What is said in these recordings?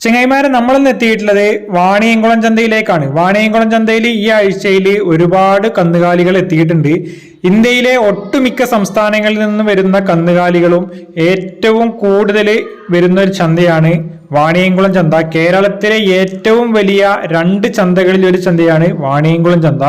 ചെങ്ങൈമാരെ നമ്മളിന്ന് എത്തിയിട്ടുള്ളത് വാണിയംകുളം ചന്തയിലേക്കാണ്. വാണിയംകുളം ചന്തയിൽ ഈ ആഴ്ചയിൽ ഒരുപാട് കന്നുകാലികൾ എത്തിയിട്ടുണ്ട്. ഇന്ത്യയിലെ ഒട്ടുമിക്ക സംസ്ഥാനങ്ങളിൽ നിന്ന് വരുന്ന കന്നുകാലികളും ഏറ്റവും കൂടുതൽ വരുന്ന ഒരു ചന്തയാണ് വാണിയംകുളം ചന്ത. കേരളത്തിലെ ഏറ്റവും വലിയ രണ്ട് ചന്തകളിൽ ഒരു ചന്തയാണ് വാണിയംകുളം ചന്ത.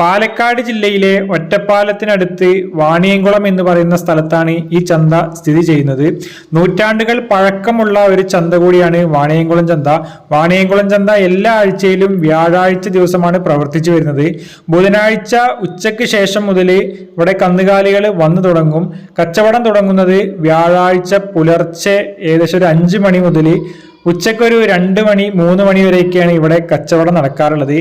പാലക്കാട് ജില്ലയിലെ ഒറ്റപ്പാലത്തിനടുത്ത് വാണിയംകുളം എന്ന് പറയുന്ന സ്ഥലത്താണ് ഈ ചന്ത സ്ഥിതി ചെയ്യുന്നത്. നൂറ്റാണ്ടുകൾ പഴക്കമുള്ള ഒരു ചന്ത കൂടിയാണ് വാണിയംകുളം ചന്ത. വാണിയംകുളം ചന്ത എല്ലാ ആഴ്ചയിലും വ്യാഴാഴ്ച ദിവസമാണ് പ്രവർത്തിച്ചു വരുന്നത്. ബുധനാഴ്ച ഉച്ചയ്ക്ക് ശേഷം മുതൽ ഇവിടെ കന്നുകാലികൾ വന്നു തുടങ്ങും. കച്ചവടം തുടങ്ങുന്നത് വ്യാഴാഴ്ച പുലർച്ചെ ഏകദേശം ഒരു അഞ്ച് മണി മുതൽ ഉച്ചക്കൊരു രണ്ട് മണി മൂന്ന് മണി വരെയൊക്കെയാണ് ഇവിടെ കച്ചവടം നടക്കാറുള്ളത്.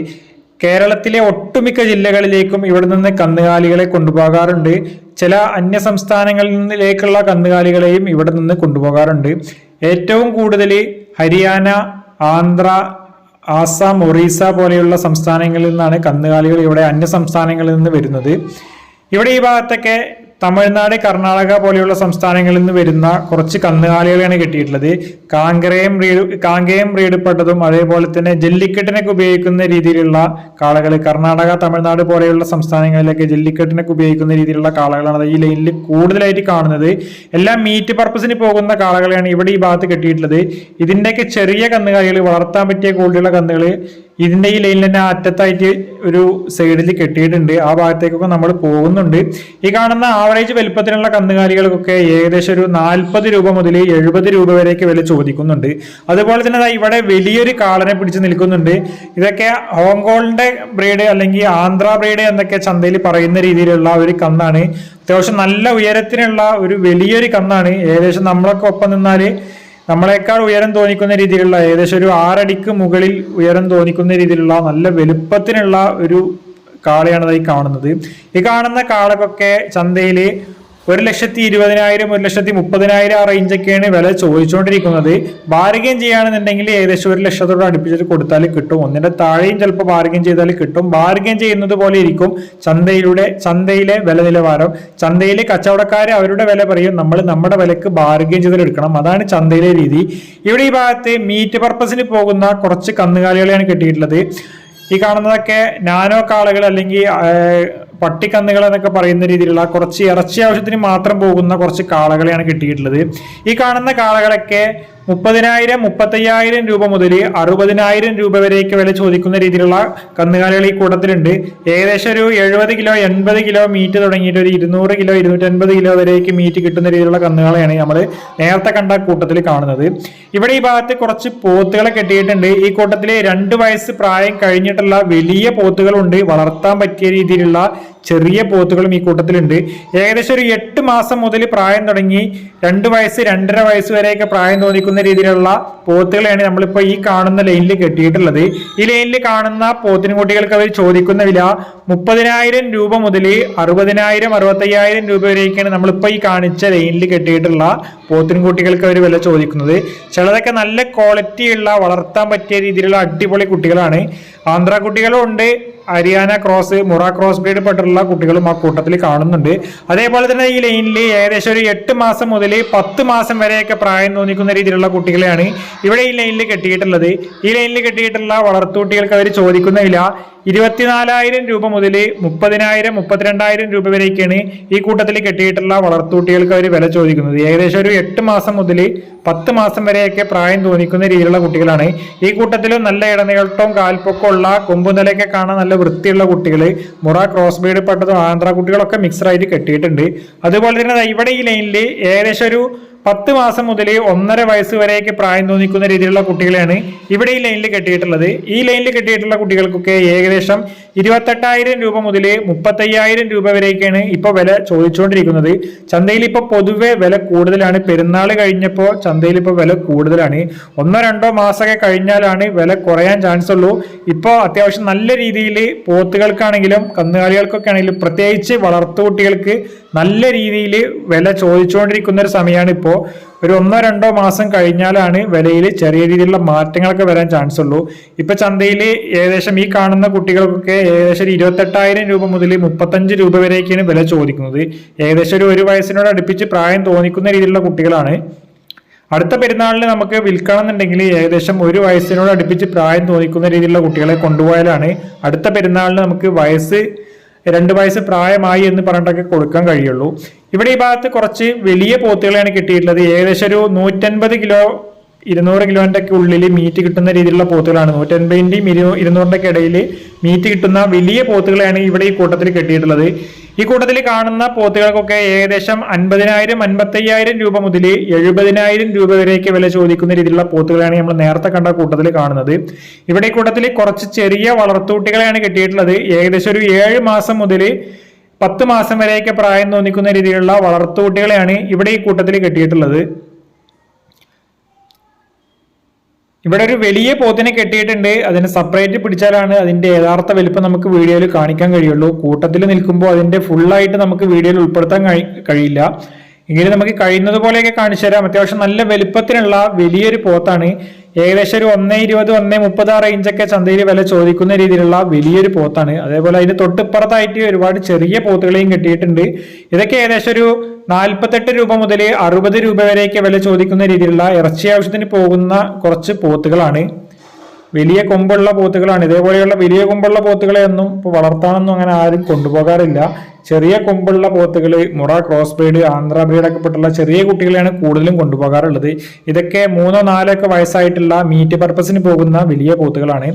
കേരളത്തിലെ ഒട്ടുമിക്ക ജില്ലകളിലേക്കും ഇവിടെ നിന്ന് കന്നുകാലികളെ കൊണ്ടുപോകാറുണ്ട്. ചില അന്യ സംസ്ഥാനങ്ങളിൽ നിന്നിലേക്കുള്ള കന്നുകാലികളെയും ഇവിടെ നിന്ന് കൊണ്ടുപോകാറുണ്ട്. ഏറ്റവും കൂടുതൽ ഹരിയാന ആന്ധ്ര ആസാം ഒറീസ പോലെയുള്ള സംസ്ഥാനങ്ങളിൽ നിന്നാണ് കന്നുകാലികൾ ഇവിടെ അന്യ സംസ്ഥാനങ്ങളിൽ നിന്ന് വരുന്നത്. ഇവിടെ ഈ ഭാഗത്തൊക്കെ തമിഴ്നാട് കർണാടക പോലെയുള്ള സംസ്ഥാനങ്ങളിൽ നിന്ന് വരുന്ന കുറച്ച് കന്നുകാലികളെയാണ് കിട്ടിയിട്ടുള്ളത്. കാങ്കരയും റീഡ് കാങ്കയം ബ്രീഡപ്പെട്ടതും അതേപോലെ തന്നെ ജല്ലിക്കെട്ടിനൊക്കെ ഉപയോഗിക്കുന്ന രീതിയിലുള്ള കാളകൾ കർണാടക തമിഴ്നാട് പോലെയുള്ള സംസ്ഥാനങ്ങളിലൊക്കെ ജല്ലിക്കെട്ടിനൊക്കെ ഉപയോഗിക്കുന്ന രീതിയിലുള്ള കാളകളാണ് ഈ ലൈനിൽ കൂടുതലായിട്ട് കാണുന്നത്. എല്ലാം മീറ്റ് പർപ്പസിന് പോകുന്ന കാളകളെയാണ് ഇവിടെ ഈ ഭാഗത്ത് കിട്ടിയിട്ടുള്ളത്. ഇതിന്റെയൊക്കെ ചെറിയ കന്നുകാലികൾ വളർത്താൻ പറ്റിയ കൂടുതലുള്ള കന്നുകൾ ഇതിന്റെ ഈ തന്നെ അറ്റത്തായിട്ട് ഒരു സൈഡിൽ കെട്ടിയിട്ടുണ്ട്. ആ ഭാഗത്തേക്കൊക്കെ നമ്മൾ പോകുന്നുണ്ട്. ഈ കാണുന്ന ആവറേജ് വലുപ്പത്തിലുള്ള കന്നുകാലികൾക്കൊക്കെ ഏകദേശം ഒരു നാൽപ്പത് രൂപ മുതൽ എഴുപത് രൂപ വരെയൊക്കെ വില ചോദിക്കുന്നുണ്ട്. അതുപോലെ തന്നെ ഇവിടെ വലിയൊരു കാളനെ പിടിച്ച് നിൽക്കുന്നുണ്ട്. ഇതൊക്കെ ഹോങ്കോളിന്റെ ബ്രീഡ് അല്ലെങ്കിൽ ആന്ധ്ര ബ്രീഡ് എന്നൊക്കെ ചന്തയിൽ പറയുന്ന രീതിയിലുള്ള ഒരു കന്നാണ്. അത്യാവശ്യം നല്ല ഉയരത്തിനുള്ള ഒരു വലിയൊരു കന്നാണ്. ഏകദേശം നമ്മളൊക്കെ ഒപ്പം നിന്നാൽ നമ്മളെക്കാൾ ഉയരം തോന്നിക്കുന്ന രീതിയിലുള്ള ഏകദേശം ഒരു ആറടിക്ക് മുകളിൽ ഉയരം തോന്നിക്കുന്ന രീതിയിലുള്ള നല്ല വലുപ്പത്തിനുള്ള ഒരു കാളയാണ് ഈ കാണുന്നത്. ഈ കാണുന്ന കാളക്കൊക്കെ ചന്തയിൽ ഒരു ലക്ഷത്തി ഇരുപതിനായിരം ഒരു ലക്ഷത്തി മുപ്പതിനായിരം ആ റേഞ്ചൊക്കെയാണ് വില ചോദിച്ചുകൊണ്ടിരിക്കുന്നത്. ബാർഗെയിൻ ചെയ്യുകയാണെന്നുണ്ടെങ്കിൽ ഏകദേശം ഒരു ലക്ഷത്തോട് അടുപ്പിച്ചിട്ട് കൊടുത്താൽ കിട്ടും. ഒന്നിന്റെ താഴെയും ചിലപ്പോൾ ബാർഗെയിൻ ചെയ്താൽ കിട്ടും. ബാർഗെയിൻ ചെയ്യുന്നത് പോലെ ഇരിക്കും. ചന്തയിലൂടെ ചന്തയിലെ വില നിലവാരം ചന്തയിലെ കച്ചവടക്കാർ അവരുടെ വില പറയും. നമ്മൾ നമ്മുടെ വിലക്ക് ബാർഗെയിൻ ചെയ്താൽ എടുക്കണം. അതാണ് ചന്തയിലെ രീതി. ഇവിടെ ഈ ഭാഗത്ത് മീറ്റ് പർപ്പസിന് പോകുന്ന കുറച്ച് കന്നുകാലികളെയാണ് കിട്ടിയിട്ടുള്ളത്. ഈ കാണുന്നതൊക്കെ നാനോ കാളകൾ അല്ലെങ്കിൽ പട്ടിക്കന്നുകൾ എന്നൊക്കെ പറയുന്ന രീതിയിലുള്ള കുറച്ച് ഇറച്ചി ആവശ്യത്തിന് മാത്രം പോകുന്ന കുറച്ച് കാളകളെയാണ് കിട്ടിയിട്ടുള്ളത്. ഈ കാണുന്ന കാളകളൊക്കെ മുപ്പതിനായിരം മുപ്പത്തയ്യായിരം രൂപ മുതൽ അറുപതിനായിരം രൂപ വരെയൊക്കെ വില ചോദിക്കുന്ന രീതിയിലുള്ള കന്നുകാലികൾ ഈ കൂട്ടത്തിലുണ്ട്. ഏകദേശം ഒരു എഴുപത് കിലോ എൺപത് കിലോ മീറ്റ് തുടങ്ങിയിട്ട് ഒരു ഇരുന്നൂറ് കിലോ ഇരുന്നൂറ്റൻപത് കിലോ വരെയൊക്കെ മീറ്റ് കിട്ടുന്ന രീതിയിലുള്ള കന്നുകളെയാണ് നമ്മൾ നേരത്തെ കണ്ട കൂട്ടത്തിൽ കാണുന്നത്. ഇവിടെ ഈ ഭാഗത്ത് കുറച്ച് പോത്തുകളെ കെട്ടിയിട്ടുണ്ട്. ഈ കൂട്ടത്തിൽ രണ്ട് വയസ്സ് പ്രായം കഴിഞ്ഞിട്ടുള്ള വലിയ പോത്തുകളുണ്ട്. വളർത്താൻ പറ്റിയ രീതിയിലുള്ള ചെറിയ പോത്തുകളും ഈ കൂട്ടത്തിലുണ്ട്. ഏകദേശം ഒരു എട്ട് മാസം മുതൽ പ്രായം തുടങ്ങി രണ്ട് വയസ്സ് രണ്ടര വയസ്സ് വരെയൊക്കെ പ്രായം തോന്നിക്കുന്ന രീതിയിലുള്ള പോത്തുകളെയാണ് നമ്മളിപ്പോൾ ഈ കാണുന്ന ലൈനിൽ കെട്ടിയിട്ടുള്ളത്. ഈ ലൈനിൽ കാണുന്ന പോത്തിൻകുട്ടികൾക്ക് അവർ ചോദിക്കുന്ന വില മുപ്പതിനായിരം രൂപ മുതൽ അറുപതിനായിരം അറുപത്തയ്യായിരം രൂപ വരെയൊക്കെയാണ് നമ്മളിപ്പോൾ ഈ കാണിച്ച ലൈനിൽ കെട്ടിയിട്ടുള്ള പോത്തിൻകുട്ടികൾക്ക് അവർ വില ചോദിക്കുന്നത്. ചിലതൊക്കെ നല്ല ക്വാളിറ്റിയുള്ള വളർത്താൻ പറ്റിയ രീതിയിലുള്ള അടിപൊളി കുട്ടികളാണ്. ആന്ധ്ര കുട്ടികളും ഉണ്ട്. Haryana cross Murrah cross breed പെട്ടിട്ടുള്ള കുട്ടികളും ആ കൂട്ടത്തിൽ കാണുന്നുണ്ട്. അതേപോലെ തന്നെ ഈ ലൈനിൽ ഏകദേശം ഒരു എട്ട് മാസം മുതൽ പത്ത് മാസം വരെയൊക്കെ പ്രായം തോന്നിക്കുന്ന രീതിയിലുള്ള കുട്ടികളെയാണ് ഇവിടെ ഈ ലൈനിൽ കെട്ടിയിട്ടുള്ളത്. ഈ ലൈനിൽ കെട്ടിയിട്ടുള്ള വളർത്തുകുട്ടികൾക്ക് അവർ ചോദിക്കുന്നില്ല. ഇരുപത്തിനാലായിരം രൂപ മുതൽ മുപ്പതിനായിരം മുപ്പത്തിരണ്ടായിരം രൂപ വരെയൊക്കെയാണ് ഈ കൂട്ടത്തിൽ കെട്ടിയിട്ടുള്ള വളർത്തുകുട്ടികൾക്ക് അവർ വില ചോദിക്കുന്നത്. ഏകദേശം ഒരു എട്ട് മാസം മുതൽ പത്ത് മാസം വരെയൊക്കെ പ്രായം തോന്നിക്കുന്ന രീതിയിലുള്ള കുട്ടികളാണ്. ഈ കൂട്ടത്തിലും നല്ല ഇടനീളട്ടവും കാൽപ്പൊക്കമുള്ള കൊമ്പുനിലയൊക്കെ കാണാൻ നല്ല വൃത്തിയുള്ള കുട്ടികൾ മുറ ക്രോസ് ബീഡ് പെട്ടതും ആന്ധ്ര കുട്ടികളൊക്കെ മിക്സറായിട്ട് കെട്ടിയിട്ടുണ്ട്. അതുപോലെ തന്നെ ഇവിടെ ഈ ലൈനിൽ ഏകദേശം ഒരു പത്ത് മാസം മുതൽ ഒന്നര വയസ്സ് വരെയൊക്കെ പ്രായം തോന്നിക്കുന്ന രീതിയിലുള്ള കുട്ടികളെയാണ് ഇവിടെ ഈ ലൈനിൽ കെട്ടിയിട്ടുള്ളത്. ഈ ലൈനിൽ കെട്ടിയിട്ടുള്ള കുട്ടികൾക്കൊക്കെ ഏകദേശം ഇരുപത്തെട്ടായിരം രൂപ മുതൽ മുപ്പത്തയ്യായിരം രൂപ വരെയൊക്കെയാണ് ഇപ്പോൾ വില ചോദിച്ചുകൊണ്ടിരിക്കുന്നത്. ചന്തയിൽ ഇപ്പോൾ പൊതുവെ വില കൂടുതലാണ്. പെരുന്നാൾ കഴിഞ്ഞപ്പോൾ ചന്തയിൽ ഇപ്പോൾ വില കൂടുതലാണ്. ഒന്നോ രണ്ടോ മാസമൊക്കെ കഴിഞ്ഞാലാണ് വില കുറയാൻ ചാൻസ് ഉള്ളൂ. ഇപ്പോൾ അത്യാവശ്യം നല്ല രീതിയിൽ പോത്തുകൾക്കാണെങ്കിലും കന്നുകാലികൾക്കൊക്കെ ആണെങ്കിലും പ്രത്യേകിച്ച് വളർത്തുകുട്ടികൾക്ക് നല്ല രീതിയിൽ വില ചോദിച്ചുകൊണ്ടിരിക്കുന്ന ഒരു സമയമാണ് ഇപ്പോൾ ഒരു ഒന്നോ രണ്ടോ മാസം കഴിഞ്ഞാലാണ് വിലയിൽ ചെറിയ രീതിയിലുള്ള മാറ്റങ്ങളൊക്കെ വരാൻ ചാൻസ് ഉള്ളൂ. ഇപ്പൊ ചന്തയിൽ ഏകദേശം ഈ കാണുന്ന കുട്ടികൾക്കൊക്കെ ഏകദേശം ഇരുപത്തെട്ടായിരം രൂപ മുതൽ മുപ്പത്തഞ്ച് രൂപ വരെയൊക്കെയാണ് വില ചോദിക്കുന്നത്. ഏകദേശം ഒരു ഒരു വയസ്സിനോട് അടുപ്പിച്ച് പ്രായം തോന്നിക്കുന്ന രീതിയിലുള്ള കുട്ടികളാണ്. അടുത്ത പെരുന്നാളിന് നമുക്ക് വിൽക്കണം എന്നുണ്ടെങ്കിൽ ഏകദേശം ഒരു വയസ്സിനോട് അടുപ്പിച്ച് പ്രായം തോന്നിക്കുന്ന രീതിയിലുള്ള കുട്ടികളെ കൊണ്ടുപോയാലാണ് അടുത്ത പെരുന്നാളിന് നമുക്ക് വയസ്സ് രണ്ട് വയസ്സ് പ്രായമായി എന്ന് പറഞ്ഞിട്ടൊക്കെ കൊടുക്കാൻ കഴിയുള്ളൂ. ഇവിടെ ഈ ഭാഗത്ത് കുറച്ച് വലിയ പോത്തുകളെയാണ് കിട്ടിയിട്ടുള്ളത്. ഏകദേശം ഒരു നൂറ്റൻപത് കിലോ ഇരുന്നൂറ് കിലോന്റെ ഒക്കെ ഉള്ളിൽ മീറ്റ് കിട്ടുന്ന രീതിയിലുള്ള പോത്തുകളാണ്. നൂറ്റൻപതിന്റെയും ഇരു ഇരുന്നൂറിന്റെ ഒക്കെ ഇടയിൽ മീറ്റ് കിട്ടുന്ന വലിയ പോത്തുകളെയാണ് ഇവിടെ ഈ കൂട്ടത്തിൽ കെട്ടിയിട്ടുള്ളത്. ഈ കൂട്ടത്തിൽ കാണുന്ന പോത്തുകൾക്കൊക്കെ ഏകദേശം അൻപതിനായിരം അൻപത്തയ്യായിരം രൂപ മുതൽ എഴുപതിനായിരം രൂപ വരെയൊക്കെ വില ചോദിക്കുന്ന രീതിയിലുള്ള പോത്തുകളാണ് നമ്മൾ നേരത്തെ കണ്ട കൂട്ടത്തിൽ കാണുന്നത്. ഇവിടെ കൂട്ടത്തിൽ കുറച്ച് ചെറിയ വളർത്തൂട്ടികളെയാണ് കെട്ടിയിട്ടുള്ളത്. ഏകദേശം ഒരു ഏഴ് മാസം മുതൽ പത്ത് മാസം വരെയൊക്കെ പ്രായം തോന്നിക്കുന്ന രീതിയിലുള്ള വളർത്തുകുട്ടികളെയാണ് ഇവിടെ ഈ കൂട്ടത്തിൽ കെട്ടിയിട്ടുള്ളത്. ഇവിടെ ഒരു വലിയ പോത്തിനെ കെട്ടിയിട്ടുണ്ട്. അതിനെ സെപ്പറേറ്റ് പിടിച്ചാലാണ് അതിന്റെ യഥാർത്ഥ വലിപ്പം നമുക്ക് വീഡിയോയിൽ കാണിക്കാൻ കഴിയുള്ളൂ. കൂട്ടത്തിൽ നിൽക്കുമ്പോൾ അതിന്റെ ഫുള്ളായിട്ട് നമുക്ക് വീഡിയോയിൽ ഉൾപ്പെടുത്താൻ കഴിയില്ല. എങ്കിലും നമുക്ക് കഴിയുന്നത് പോലെയൊക്കെ കാണിച്ചു തരാം. അത്യാവശ്യം നല്ല വലിപ്പത്തിനുള്ള വലിയൊരു പോത്താണ്. ഏകദേശം ഒരു ഒന്നേ ഇരുപത് ഒന്നേ മുപ്പത് ആ റേഞ്ചൊക്കെ ചന്തയിൽ വില ചോദിക്കുന്ന രീതിയിലുള്ള വലിയൊരു പോത്താണ്. അതേപോലെ അതിന്റെ തൊട്ടിപ്പുറത്തായിട്ട് ഒരുപാട് ചെറിയ പോത്തുകളെയും കിട്ടിയിട്ടുണ്ട്. ഇതൊക്കെ ഏകദേശം ഒരു നാൽപ്പത്തെട്ട് രൂപ മുതൽ അറുപത് രൂപ വരെയൊക്കെ വില ചോദിക്കുന്ന രീതിയിലുള്ള ഇറച്ചി ആവശ്യത്തിന് പോകുന്ന കുറച്ച് പോത്തുകളാണ്. വലിയ കൊമ്പുള്ള പോത്തുകളാണ്. ഇതേപോലെയുള്ള വലിയ കൊമ്പുള്ള പോത്തുകളെ ഒന്നും ഇപ്പോൾ വളർത്താനൊന്നും അങ്ങനെ ആരും കൊണ്ടുപോകാറില്ല. ചെറിയ കൊമ്പുള്ള പോത്തുകൾ Murrah cross breed Andhra breed ഒക്കെ പെട്ടുള്ള ചെറിയ കുട്ടികളെയാണ് കൂടുതലും കൊണ്ടുപോകാറുള്ളത്. ഇതൊക്കെ മൂന്നോ നാലോ ഒക്കെ വയസ്സായിട്ടുള്ള മീറ്റ് പർപ്പസിന് പോകുന്ന വലിയ പോത്തുകളാണ്.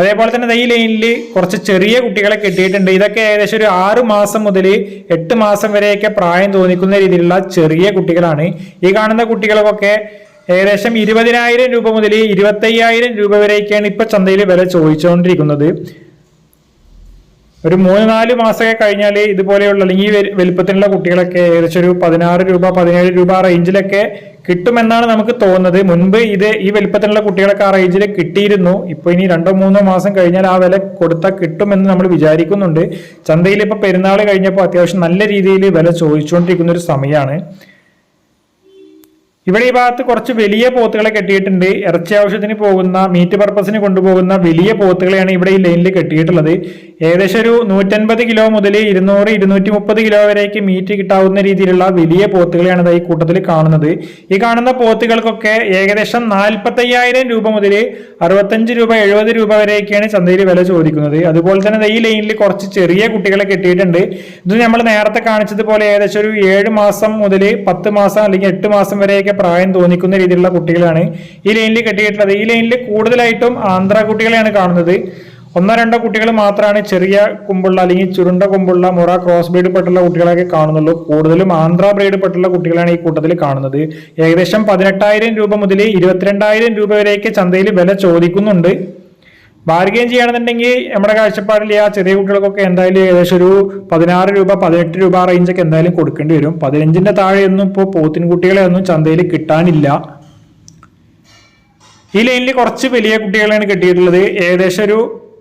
അതേപോലെ തന്നെ ഈ ലൈനിൽ കുറച്ച് ചെറിയ കുട്ടികളെ കെട്ടിയിട്ടുണ്ട്. ഇതൊക്കെ ഏകദേശം ഒരു ആറ് മാസം മുതൽ എട്ട് മാസം വരെയൊക്കെ പ്രായം തോന്നിക്കുന്ന രീതിയിലുള്ള ചെറിയ കുട്ടികളാണ്. ഈ കാണുന്ന കുട്ടികൾക്കൊക്കെ ഏകദേശം ഇരുപതിനായിരം രൂപ മുതൽ ഇരുപത്തയ്യായിരം രൂപ വരെയൊക്കെയാണ് ഇപ്പൊ ചന്തയിൽ വില ചോദിച്ചുകൊണ്ടിരിക്കുന്നത് ഒരു മൂന്ന് നാല് മാസമൊക്കെ കഴിഞ്ഞാൽ ഇതുപോലെയുള്ള അല്ലെങ്കിൽ വലുപ്പത്തിലുള്ള കുട്ടികളൊക്കെ ഏകദേശം ഒരു പതിനാറ് രൂപ പതിനേഴ് രൂപ റേഞ്ചിലൊക്കെ കിട്ടുമെന്നാണ് നമുക്ക് തോന്നുന്നത്. മുൻപ് ഇത് ഈ വലുപ്പത്തിലുള്ള കുട്ടികളൊക്കെ ആ റേഞ്ചിൽ കിട്ടിയിരുന്നു. ഇപ്പൊ ഇനി രണ്ടോ മൂന്നോ മാസം കഴിഞ്ഞാൽ ആ വില കൊടുത്താൽ കിട്ടുമെന്ന് നമ്മൾ വിചാരിക്കുന്നുണ്ട്. ചന്തയിൽ ഇപ്പൊ പെരുന്നാൾ കഴിഞ്ഞപ്പോൾ അത്യാവശ്യം നല്ല രീതിയിൽ വില ചോദിച്ചുകൊണ്ടിരിക്കുന്ന ഒരു സമയമാണ് ഇവിടെ ഈ ഭാഗത്ത് കുറച്ച് വലിയ പോത്തുകളെ കെട്ടിയിട്ടുണ്ട്. ഇറച്ചി ആവശ്യത്തിന് പോകുന്ന മീറ്റ് പർപ്പസിന് കൊണ്ടുപോകുന്ന വലിയ പോത്തുകളെയാണ് ഇവിടെ ഈ ലൈനിൽ കെട്ടിയിട്ടുള്ളത്. ഏകദേശം ഒരു നൂറ്റൻപത് കിലോ മുതൽ ഇരുന്നൂറ് ഇരുന്നൂറ്റി മുപ്പത് കിലോ വരേക്ക് മീറ്റ് കിട്ടാവുന്ന രീതിയിലുള്ള വലിയ പോത്തുകളെയാണ് ഈ കൂട്ടത്തിൽ കാണുന്നത്. ഈ കാണുന്ന പോത്തുകൾക്കൊക്കെ ഏകദേശം നാൽപ്പത്തയ്യായിരം രൂപ മുതൽ അറുപത്തഞ്ച് രൂപ എഴുപത് രൂപ വരെയൊക്കെയാണ് ചന്തയിൽ വില ചോദിക്കുന്നത്. അതുപോലെ തന്നെ ഈ ലൈനിൽ കുറച്ച് ചെറിയ കുട്ടികളെ കെട്ടിയിട്ടുണ്ട്. ഇത് നമ്മൾ നേരത്തെ കാണിച്ചതുപോലെ ഏകദേശം ഒരു ഏഴ് മാസം മുതൽ പത്ത് മാസം അല്ലെങ്കിൽ എട്ട് മാസം വരെയൊക്കെ പ്രായം തോന്നിക്കുന്ന രീതിയിലുള്ള കുട്ടികളാണ് ഈ ലൈനിൽ കെട്ടിയിട്ടുള്ളത്. ഈ ലൈനിൽ കൂടുതലായിട്ടും ആന്ധ്ര കുട്ടികളെയാണ് കാണുന്നത്. ഒന്നോ രണ്ടോ കുട്ടികൾ മാത്രമാണ് ചെറിയ കുമ്പുള്ള അല്ലെങ്കിൽ ചുരുണ്ട കുമ്പുള്ള മുറ ക്രോസ് ബ്രീഡ് പെട്ടുള്ള കുട്ടികളൊക്കെ കാണുന്നുള്ളൂ. കൂടുതലും ആന്ധ്ര ബ്രീഡ് പെട്ടുള്ള കുട്ടികളാണ് ഈ കൂട്ടത്തിൽ കാണുന്നത്. ഏകദേശം പതിനെട്ടായിരം രൂപ മുതൽ ഇരുപത്തിരണ്ടായിരം രൂപ വരെയൊക്കെ ചന്തയിൽ വില ചോദിക്കുന്നുണ്ട്. ബാർഗെയിൻ ചെയ്യുകയാണെന്നുണ്ടെങ്കിൽ നമ്മുടെ കാഴ്ചപ്പാടിൽ ആ ചെറിയ കുട്ടികൾക്കൊക്കെ എന്തായാലും ഏകദേശം ഒരു പതിനാറ് രൂപ പതിനെട്ട് രൂപ റേഞ്ചൊക്കെ എന്തായാലും കൊടുക്കേണ്ടി വരും. പതിനഞ്ചിന്റെ താഴെയൊന്നും ഇപ്പോൾ പോത്തിൻ കുട്ടികളെ ഒന്നും ചന്തയിൽ കിട്ടാനില്ല. ഈ ലൈനിൽ കുറച്ച് വലിയ കുട്ടികളെയാണ് കിട്ടിയിട്ടുള്ളത്. ഏകദേശം ഒരു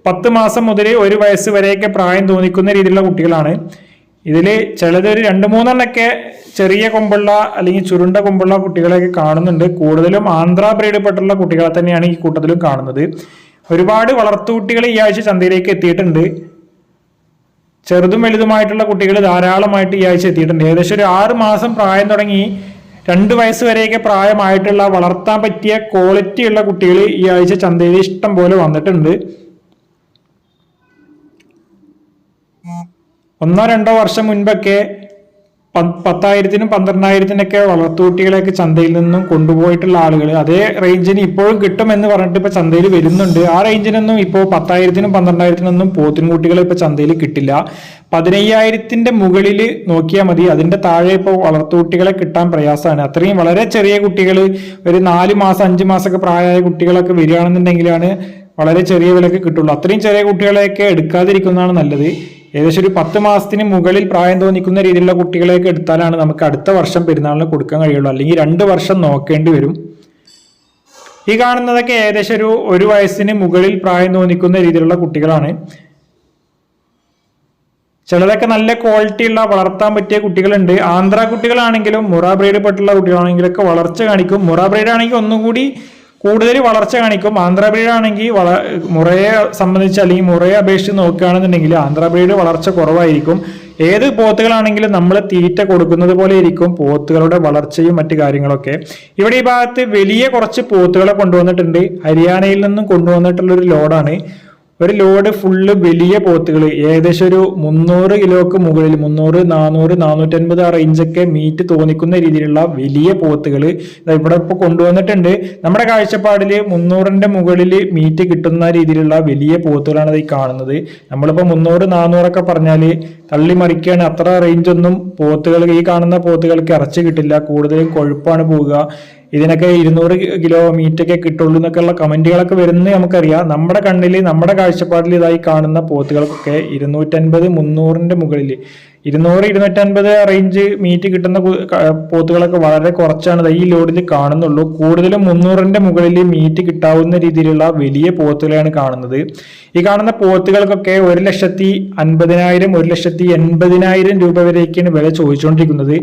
പത്ത് മാസം മുതൽ ഒരു വയസ്സ് വരെയൊക്കെ പ്രായം തോന്നിക്കുന്ന രീതിയിലുള്ള കുട്ടികളാണ്. ഇതിൽ ചിലത് ഒരു രണ്ട് മൂന്നെണ്ണൊക്കെ ചെറിയ കൊമ്പുള്ള അല്ലെങ്കിൽ ചുരുണ്ട കൊമ്പുള്ള കുട്ടികളെയൊക്കെ കാണുന്നുണ്ട്. കൂടുതലും ആന്ധ്ര ബ്രീഡ് പെട്ടുള്ള കുട്ടികളെ തന്നെയാണ് ഈ കൂട്ടത്തിലും കാണുന്നത്. ഒരുപാട് വളർത്തുകുട്ടികൾ ഈ ആഴ്ച ചന്തയിലേക്ക് എത്തിയിട്ടുണ്ട്. ചെറുതും വലുതുമായിട്ടുള്ള കുട്ടികൾ ധാരാളമായിട്ട് ഈ ആഴ്ച എത്തിയിട്ടുണ്ട്. ഏകദേശം ഒരു ആറ് മാസം പ്രായം തുടങ്ങി രണ്ട് വയസ്സ് വരെയൊക്കെ പ്രായമായിട്ടുള്ള വളർത്താൻ പറ്റിയ ക്വാളിറ്റി ഉള്ള കുട്ടികൾ ഈ ആഴ്ച ചന്തയിൽ ഇഷ്ടം പോലെ വന്നിട്ടുണ്ട്. ഒന്നോ രണ്ടോ വർഷം മുൻപൊക്കെ പത്തായിരത്തിനും പന്ത്രണ്ടായിരത്തിനൊക്കെ വളർത്തുകുട്ടികളെയൊക്കെ ചന്തയിൽ നിന്നും കൊണ്ടുപോയിട്ടുള്ള ആളുകൾ അതേ റേഞ്ചിന് ഇപ്പോഴും കിട്ടും എന്ന് പറഞ്ഞിട്ട് ഇപ്പൊ ചന്തയിൽ വരുന്നുണ്ട്. ആ റേഞ്ചിനൊന്നും ഇപ്പോൾ പത്തായിരത്തിനും പന്ത്രണ്ടായിരത്തിനൊന്നും പോത്തിൻകുട്ടികളെ ഇപ്പൊ ചന്തയിൽ കിട്ടില്ല. പതിനയ്യായിരത്തിന്റെ മുകളിൽ നോക്കിയാൽ മതി. അതിന്റെ താഴെ ഇപ്പോൾ വളർത്തുകുട്ടികളെ കിട്ടാൻ പ്രയാസമാണ്. അത്രയും വളരെ ചെറിയ കുട്ടികൾ ഒരു നാല് മാസം അഞ്ച് മാസമൊക്കെ പ്രായമായ കുട്ടികളൊക്കെ വരികയാണെന്നുണ്ടെങ്കിലാണ് വളരെ ചെറിയ വിലക്ക് കിട്ടുള്ളൂ. അത്രയും ചെറിയ കുട്ടികളെയൊക്കെ എടുക്കാതിരിക്കുന്നതാണ് നല്ലത്. ഏകദേശം ഒരു പത്ത് മാസത്തിന് മുകളിൽ പ്രായം തോന്നിക്കുന്ന രീതിയിലുള്ള കുട്ടികളെയൊക്കെ എടുത്താലാണ് നമുക്ക് അടുത്ത വർഷം പെരുന്നാളിന് കൊടുക്കാൻ കഴിയുള്ളൂ. അല്ലെങ്കിൽ രണ്ട് വർഷം നോക്കേണ്ടി വരും. ഈ കാണുന്നതൊക്കെ ഏകദേശം ഒരു ഒരു വയസ്സിന് മുകളിൽ പ്രായം തോന്നിക്കുന്ന രീതിയിലുള്ള കുട്ടികളാണ്. ചിലതൊക്കെ നല്ല ക്വാളിറ്റിയുള്ള വളർത്താൻ പറ്റിയ കുട്ടികളുണ്ട്. ആന്ധ്ര കുട്ടികളാണെങ്കിലും മുറ ബ്രീഡ് പെട്ടുള്ള കുട്ടികളാണെങ്കിലും ഒക്കെ വളർച്ച കാണിക്കും. മുറ ആണെങ്കിൽ ഒന്നുകൂടി കൂടുതൽ വളർച്ച കാണിക്കും. ആന്ധ്രാബ്രീഡ് ആണെങ്കിൽ വള മുറയെ സംബന്ധിച്ച് അല്ലെങ്കിൽ മുറയെ അപേക്ഷിച്ച് നോക്കുകയാണെന്നുണ്ടെങ്കിൽ ആന്ധ്രാബ്രീഡ് വളർച്ച കുറവായിരിക്കും. ഏത് പോത്തുകളാണെങ്കിലും നമ്മൾ തീറ്റ കൊടുക്കുന്നത് പോലെ ഇരിക്കും. പോത്തുകളുടെ വളർച്ചയും മറ്റു കാര്യങ്ങളൊക്കെ. ഇവിടെ ഈ ഭാഗത്ത് വലിയ കുറച്ച് പോത്തുകളെ കൊണ്ടുവന്നിട്ടുണ്ട്. ഹരിയാനയിൽ നിന്നും കൊണ്ടുവന്നിട്ടുള്ള ഒരു ലോഡാണ്. ഒരു ലോഡ് ഫുള്ള് വലിയ പോത്തുകൾ ഏകദേശം ഒരു മുന്നൂറ് കിലോക്ക് മുകളിൽ മുന്നൂറ് നാനൂറ് നാനൂറ്റൻപത് ആ റേഞ്ചൊക്കെ മീറ്റ് തോന്നിക്കുന്ന രീതിയിലുള്ള വലിയ പോത്തുകൾ ഇവിടെ ഇപ്പോൾ കൊണ്ടുവന്നിട്ടുണ്ട്. നമ്മുടെ കാഴ്ചപ്പാടിൽ മുന്നൂറിന്റെ മുകളിൽ മീറ്റ് കിട്ടുന്ന രീതിയിലുള്ള വലിയ പോത്തുകളാണ് ഈ കാണുന്നത്. നമ്മളിപ്പോൾ മുന്നൂറ് നാനൂറൊക്കെ പറഞ്ഞാൽ തള്ളി മറിക്കുകയാണ് അത്ര റേഞ്ചൊന്നും പോത്തുകൾ ഈ കാണുന്ന പോത്തുകൾക്ക് ഇറച്ചി കിട്ടില്ല. കൂടുതലും കൊഴുപ്പാണ് പോവുക. ഇതിനൊക്കെ ഇരുന്നൂറ് കിലോ മീറ്റ് ഒക്കെ കിട്ടുള്ളൂ എന്നൊക്കെയുള്ള കമന്റുകളൊക്കെ വരുന്നത് നമുക്കറിയാം. നമ്മുടെ കണ്ണിൽ നമ്മുടെ കാഴ്ചപ്പാടിൽ ഇതായി കാണുന്ന പോത്തുകൾക്കൊക്കെ ഇരുന്നൂറ്റൻപത് മുന്നൂറിന്റെ മുകളിൽ ഇരുന്നൂറ് ഇരുന്നൂറ്റൻപത് റേഞ്ച് മീറ്റ് കിട്ടുന്ന പോത്തുകളൊക്കെ വളരെ കുറച്ചാണ്. ഈ ലോഡിൽ കാണുന്നുള്ളൂ. കൂടുതലും മുന്നൂറിന്റെ മുകളിൽ മീറ്റ് കിട്ടാവുന്ന രീതിയിലുള്ള വലിയ പോത്തുകളെയാണ് കാണുന്നത്. ഈ കാണുന്ന പോത്തുകൾക്കൊക്കെ ഒരു ലക്ഷത്തി അൻപതിനായിരം ഒരു ലക്ഷത്തി എൺപതിനായിരം രൂപ വരെയൊക്കെയാണ് വില ചോദിച്ചുകൊണ്ടിരിക്കുന്നത്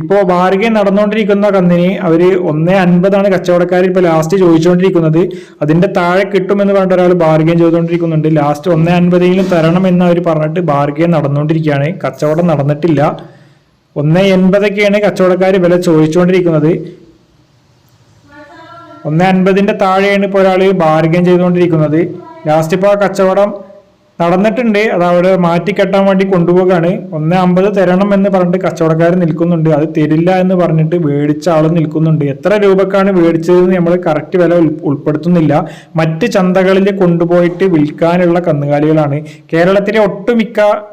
ഇപ്പോൾ ബാർഗൈൻ നടന്നുകൊണ്ടിരിക്കുന്ന കന്നിന് അവർ ഒന്നേ അൻപതാണ് കച്ചവടക്കാർ ഇപ്പോൾ ലാസ്റ്റ് ചോദിച്ചുകൊണ്ടിരിക്കുന്നത് അതിന്റെ താഴെ കിട്ടുമെന്ന് പറഞ്ഞിട്ട് ഒരാൾ ബാർഗൈൻ ചെയ്തുകൊണ്ടിരിക്കുന്നുണ്ട് ലാസ്റ്റ് ഒന്നേ അൻപതെങ്കിലും തരണം എന്ന് അവർ പറഞ്ഞിട്ട് ബാർഗൈൻ നടന്നുകൊണ്ടിരിക്കുകയാണ് കച്ചവടം നടന്നിട്ടില്ല. ഒന്ന് എൺപതൊക്കെയാണ് കച്ചവടക്കാർ വില ചോദിച്ചുകൊണ്ടിരിക്കുന്നത്. ഒന്ന് അൻപതിന്റെ താഴെയാണ് ഇപ്പോൾ ഒരാൾ ബാർഗൻ ചെയ്തുകൊണ്ടിരിക്കുന്നത്. ലാസ്റ്റ് ഇപ്പോൾ കച്ചവടം നടന്നിട്ടുണ്ട്. അത് അവിടെ മാറ്റിക്കെട്ടാൻ വേണ്ടി കൊണ്ടുപോകാണ് ഒന്ന് അമ്പത് തരണം എന്ന് പറഞ്ഞിട്ട് കച്ചവടക്കാരൻ നിൽക്കുന്നുണ്ട്. അത് തരില്ല എന്ന് പറഞ്ഞിട്ട് മേടിച്ച ആൾ നിൽക്കുന്നുണ്ട്. എത്ര രൂപക്കാണ് മേടിച്ചതെന്ന് നമ്മൾ കറക്റ്റ് വില ഉൾ- ഉൾപ്പെടുത്തുന്നില്ല. മറ്റ് ചന്തകളിൽ കൊണ്ടുപോയിട്ട് വിൽക്കാനുള്ള കന്നുകാലികളാണ്. കേരളത്തിലെ ഒട്ടുമിക്ക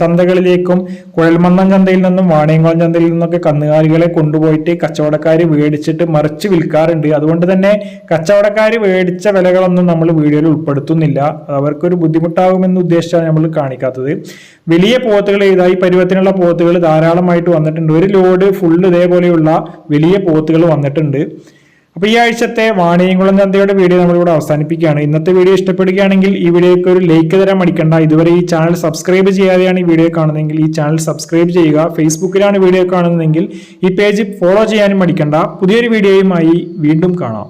ചന്തകളിലേക്കും കുഴൽമന്നം ചന്തയിൽ നിന്നും വാണിയംകുളം ചന്തയിൽ നിന്നൊക്കെ കന്നുകാലികളെ കൊണ്ടുപോയിട്ട് കച്ചവടക്കാർ മേടിച്ചിട്ട് മറിച്ച് വിൽക്കാറുണ്ട്. അതുകൊണ്ട് തന്നെ കച്ചവടക്കാർ മേടിച്ച വിലകളൊന്നും നമ്മൾ വീഡിയോയിൽ ഉൾപ്പെടുത്തുന്നില്ല. അവർക്കൊരു ബുദ്ധിമുട്ടാകുമെന്ന് ഉദ്ദേശിച്ചാണ് നമ്മൾ കാണിക്കാത്തത്. വലിയ പോത്തുകൾ ഇതായി പരുവത്തിനുള്ള പോത്തുകൾ ധാരാളമായിട്ട് വന്നിട്ടുണ്ട്. ഒരു ലോഡ് ഫുള്ള് ഇതേപോലെയുള്ള വലിയ പോത്തുകൾ വന്നിട്ടുണ്ട്. അപ്പൊ ഈ ആഴ്ചത്തെ വാണിയംകുളം ചന്തയുടെ വീഡിയോ നമ്മളിവിടെ അവസാനിപ്പിക്കുകയാണ്. ഇന്നത്തെ വീഡിയോ ഇഷ്ടപ്പെടുകയാണെങ്കിൽ ഈ വീഡിയോക്ക് ഒരു ലൈക്ക് തരാൻ മടിക്കണ്ട. ഇതുവരെ ഈ ചാനൽ സബ്സ്ക്രൈബ് ചെയ്യാതെയാണ് ഈ വീഡിയോ കാണുന്നതെങ്കിൽ ഈ ചാനൽ സബ്സ്ക്രൈബ് ചെയ്യുക. ഫേസ്ബുക്കിലാണ് വീഡിയോ കാണുന്നതെങ്കിൽ ഈ പേജ് ഫോളോ ചെയ്യാനും മടിക്കണ്ട. പുതിയൊരു വീഡിയോയുമായി വീണ്ടും കാണാം.